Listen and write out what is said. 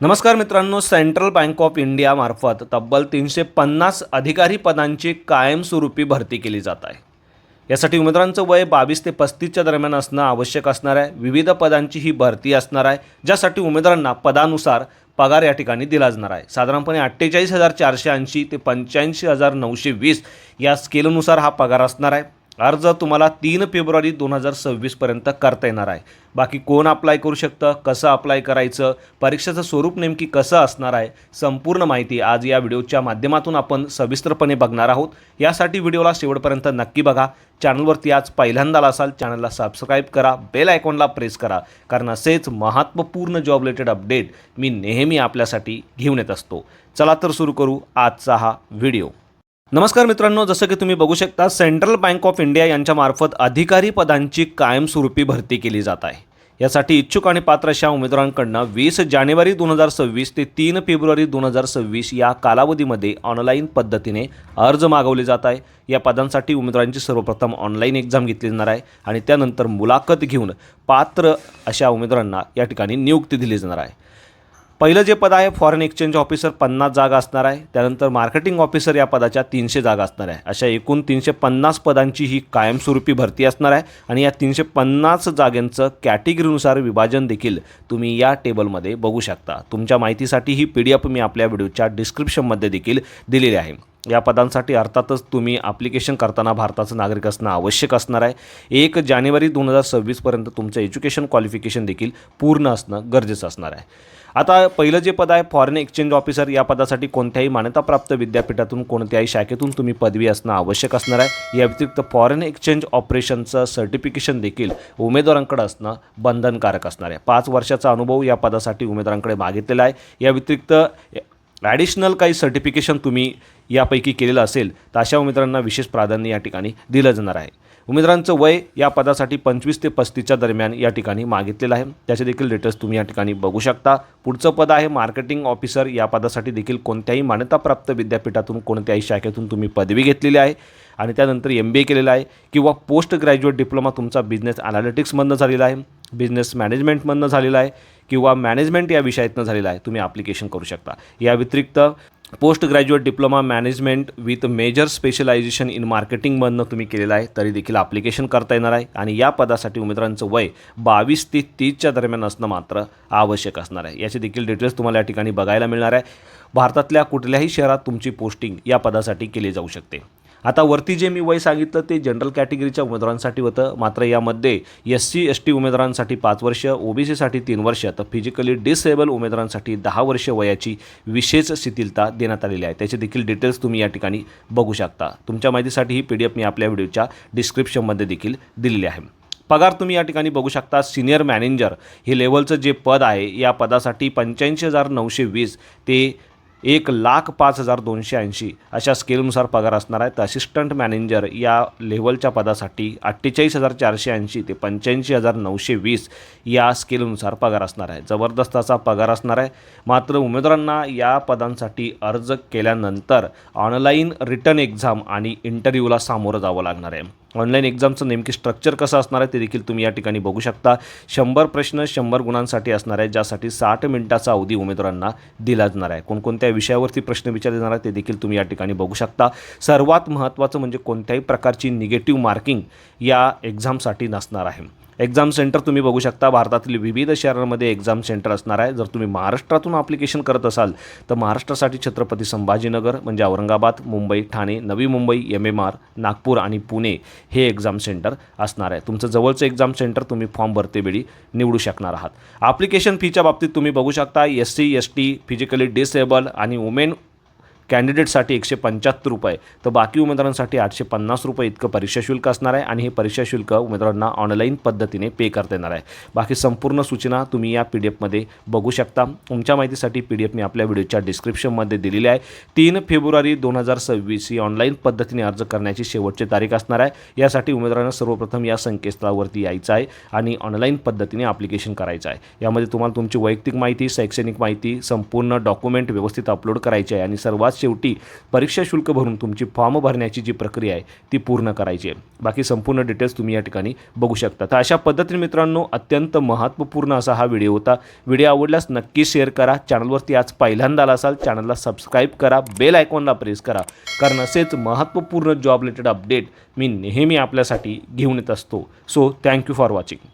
नमस्कार मित्रांनो central bank of इंडियामार्फत तब्बल तीनशे पन्नास अधिकारी पदांची कायमस्वरूपी भरती केली जात आहे. यासाठी उमेदवारांचं वय बावीस ते पस्तीसच्या दरम्यान असणं आवश्यक असणार आहे. विविध पदांची ही भरती असणार आहे ज्यासाठी उमेदवारांना पदानुसार पगार या ठिकाणी दिला जाणार आहे. साधारणपणे अठ्ठेचाळीस हजार चारशे ऐंशी ते पंच्याऐंशी हजार नऊशे वीस या स्केलनुसार हा पगार असणार आहे. अर्ज तुम्हाला तीन फेब्रुवारी दोन हजार सव्वीसपर्यंत करता येणार आहे. बाकी कोण अप्लाय करू शकतं कसं अप्लाय करायचं परीक्षेचं स्वरूप नेमकी कसं असणार आहे संपूर्ण माहिती आज या व्हिडिओच्या माध्यमातून आपण सविस्तरपणे बघणार आहोत. यासाठी व्हिडिओला शेवटपर्यंत नक्की बघा. चॅनलवरती आज पहिल्यांदा असाल चॅनलला सबस्क्राईब करा बेल आयकॉनला प्रेस करा. कारण असेच महत्त्वपूर्ण जॉब रिलेटेड अपडेट मी नेहमी आपल्यासाठी घेऊन येत असतो. चला तर सुरू करू आजचा हा व्हिडिओ. नमस्कार मित्रांनो जसं की तुम्ही बघू शकता सेंट्रल बँक ऑफ इंडिया यांच्यामार्फत अधिकारी पदांची कायमस्वरूपी भरती केली जात आहे. यासाठी इच्छुक आणि पात्र अशा उमेदवारांकडनं वीस जानेवारी दोन हजार सव्वीस ते तीन फेब्रुवारी दोन हजार सव्वीस या कालावधीमध्ये ऑनलाईन पद्धतीने अर्ज मागवले जात आहे. या पदांसाठी उमेदवारांची सर्वप्रथम ऑनलाईन एक्झाम घेतली जाणार आहे आणि त्यानंतर मुलाखत घेऊन पात्र अशा उमेदवारांना या ठिकाणी नियुक्ती दिली जाणार आहे. पहिलं जे पद आहे फॉरेन एक्सचेंज ऑफिसर पन्नास जागा असणार आहे. त्यानंतर मार्केटिंग ऑफिसर या पदाच्या तीनशे जागा असणार आहे. अशा एकूण तीनशे पन्नास पदांची ही कायमस्वरूपी भरती असणार आहे आणि या तीनशे पन्नास जागेंचं कॅटेगरीनुसार विभाजन देखील तुम्ही या टेबलमध्ये बघू शकता. तुमच्या माहितीसाठी ही पी डी एफ मी आपल्या व्हिडिओच्या डिस्क्रिप्शनमध्ये देखील दिलेली आहे. या पदांसाठी अर्थातच तुम्ही ॲप्लिकेशन करताना भारताचं नागरिक असणं आवश्यक असणार आहे. एक जानेवारी दोन हजार सव्वीसपर्यंत तुमचं एज्युकेशन क्वालिफिकेशन देखील पूर्ण असणं गरजेचं असणार आहे. आता पहिलं जे पद आहे फॉरेन एक्सचेंज ऑफिसर या पदासाठी कोणत्याही मान्यताप्राप्त विद्यापीठातून कोणत्याही शाखेतून तुम्ही पदवी असणं आवश्यक असणार आहे. या व्यतिरिक्त फॉरेन एक्सचेंज ऑपरेशनचं सर्टिफिकेशन देखील उमेदवारांकडे असणं बंधनकारक असणार आहे. पाच वर्षाचा अनुभव या पदासाठी उमेदवारांकडे मागितलेला आहे. या व्यतिरिक्त ॲडिशनल काही सर्टिफिकेशन तुम्ही यापैकी केलेलं असेल तर अशा उमेदवारांना विशेष प्राधान्य या ठिकाणी दिलं जाणार आहे. उमेदवारांचं वय या पदासाठी पंचवीस ते पस्तीसच्या दरम्यान या ठिकाणी मागितलेलं आहे. त्याचे देखील डिटेल्स तुम्ही या ठिकाणी बघू शकता. पुढचं पद आहे मार्केटिंग ऑफिसर या पदासाठी देखील कोणत्याही मान्यताप्राप्त विद्यापीठातून कोणत्याही शाखेतून तुम्ही पदवी घेतलेली आहे. आणि त्यानंतर एम बी ए केलेलं आहे. किंवा पोस्ट ग्रॅज्युएट डिप्लोमा तुमचा बिझनेस ॲनालिटिक्समधनं झालेला आहे. बिझनेस मॅनेजमेंटमधनं झालेला आहे किंवा मॅनेजमेंट या विषयातनं झालेला आहे तुम्ही ॲप्लिकेशन करू शकता. या व्यतिरिक्त post graduate diploma management with major specialization in मार्केटिंगमधनं तुम्ही केलेलं आहे तरी देखील ॲप्लिकेशन करता येणार आहे आणि या पदासाठी उमेदवारांचं वय बावीस ते तीसच्या दरम्यान असणं मात्र आवश्यक असणार आहे. याचे देखील डिटेल्स तुम्हाला या ठिकाणी बघायला मिळणार आहे. भारतातल्या कुठल्याही शहरात तुमची पोस्टिंग या पदासाठी केली जाऊ शकते. आता वरती जे मी वय सांगितलं ते जनरल कॅटेगरीच्या उमेदवारांसाठी होतं. मात्र यामध्ये एस सी एस टी उमेदवारांसाठी पाच वर्ष ओबीसीसाठी तीन वर्ष तर फिजिकली डिसेबल उमेदवारांसाठी दहा वर्ष वयाची विशेष शिथिलता देण्यात आलेली आहे. त्याचे देखील डिटेल्स तुम्ही या ठिकाणी बघू शकता. तुमच्या माहितीसाठी ही पी डी एफ मी आपल्या व्हिडिओच्या डिस्क्रिप्शनमध्ये देखील दिलेली आहे. पगार तुम्ही या ठिकाणी बघू शकता. सिनियर मॅनेजर हे लेवलचं जे पद आहे या पदासाठी पंच्याऐंशी हजार नऊशे वीस ते एक लाख पाच हजार दोनशे ऐंशी अशा स्केलनुसार पगार असणार आहे असिस्टंट मॅनेजर या लेवलच्या पदासाठी अठ्ठेचाळीस हजार चारशे ऐंशी ते पंच्याऐंशी हजार नऊशे वीस या स्केलनुसार पगार असणार आहे. जबरदस्ताचा पगार असणार आहे. मात्र उमेदवारांना या पदांसाठी अर्ज केल्यानंतर ऑनलाईन रिटर्न एक्झाम आणि इंटरव्ह्यूला सामोरं जावं लागणार आहे. ऑनलाईन एक्झामचं नेमकी स्ट्रक्चर कसं असणार आहे ते देखील तुम्ही या ठिकाणी बघू शकता. शंभर प्रश्न शंभर गुणांसाठी असणार आहे ज्यासाठी साठ मिनिटाचा अवधी उमेदवारांना दिला जाणार आहे. कोणकोणत्या विषयावरती प्रश्न विचारले जाणार आहे ते देखील तुम्ही या ठिकाणी बघू शकता. सर्वात महत्त्वाचं म्हणजे कोणत्याही प्रकारची निगेटिव्ह मार्किंग या एक्झामसाठी नसणार आहे. एक्झाम सेंटर तुम्ही बघू शकता भारतातील विविध शहरांमध्ये एक्झाम सेंटर असणार आहे. जर तुम्ही महाराष्ट्रातून ॲप्लिकेशन करत असाल तर महाराष्ट्रासाठी छत्रपती संभाजीनगर म्हणजे Aurangabad Mumbai Thane Navi Mumbai M M R Nagpur आणि पुणे हे एक्झाम सेंटर असणार आहे. तुमचं जवळचं एक्झाम सेंटर तुम्ही फॉर्म भरतेवेळी निवडू शकणार आहात. ॲप्लिकेशन फीच्या बाबतीत तुम्ही बघू शकता S C S T physically disable आणि वुमेन कॅन्डिडेटसाठी एकशे पंच्याहत्तर रुपये. तर बाकी उमेदवारांसाठी आठशे पन्नास रुपये इतकं परीक्षा शुल्क असणार आहे आणि हे परीक्षा शुल्क उमेदवारांना ऑनलाईन पद्धतीने पे करता येणार आहे. बाकी संपूर्ण सूचना तुम्ही या पी डी एफमध्ये बघू शकता. तुमच्या माहितीसाठी पी डी एफ मी आपल्या व्हिडिओच्या डिस्क्रिप्शनमध्ये दिलेली आहे. तीन फेब्रुवारी दोन हजार सव्वीस ही ऑनलाईन पद्धतीने अर्ज करण्याची शेवटची तारीख असणार आहे. यासाठी उमेदवारांना सर्वप्रथम या संकेतस्थळावरती यायचं आहे आणि ऑनलाईन पद्धतीने ॲप्लिकेशन करायचं आहे. यामध्ये तुम्हाला तुमची वैयक्तिक माहिती शैक्षणिक माहिती संपूर्ण डॉक्युमेंट व्यवस्थित अपलोड करायची आहे आणि सर्वात सर्वात शेवटी परीक्षा शुल्क भरून तुमची फॉर्म भरण्याची जी प्रक्रिया आहे ती पूर्ण करायची आहे. बाकी संपूर्ण डिटेल्स तुम्ही या ठिकाणी बघू शकता. तर अशा पद्धतीने मित्रांनो अत्यंत महत्त्वपूर्ण असा हा व्हिडिओ होता. व्हिडिओ आवडल्यास नक्की शेअर करा. चॅनलवरती आज पहिल्यांदा आला असाल चॅनलला सबस्क्राईब करा. बेल आयकॉनला प्रेस करा. कारण असेच महत्त्वपूर्ण जॉब रिलेटेड अपडेट मी नेहमी आपल्यासाठी घेऊन येत असतो. So thank you for watching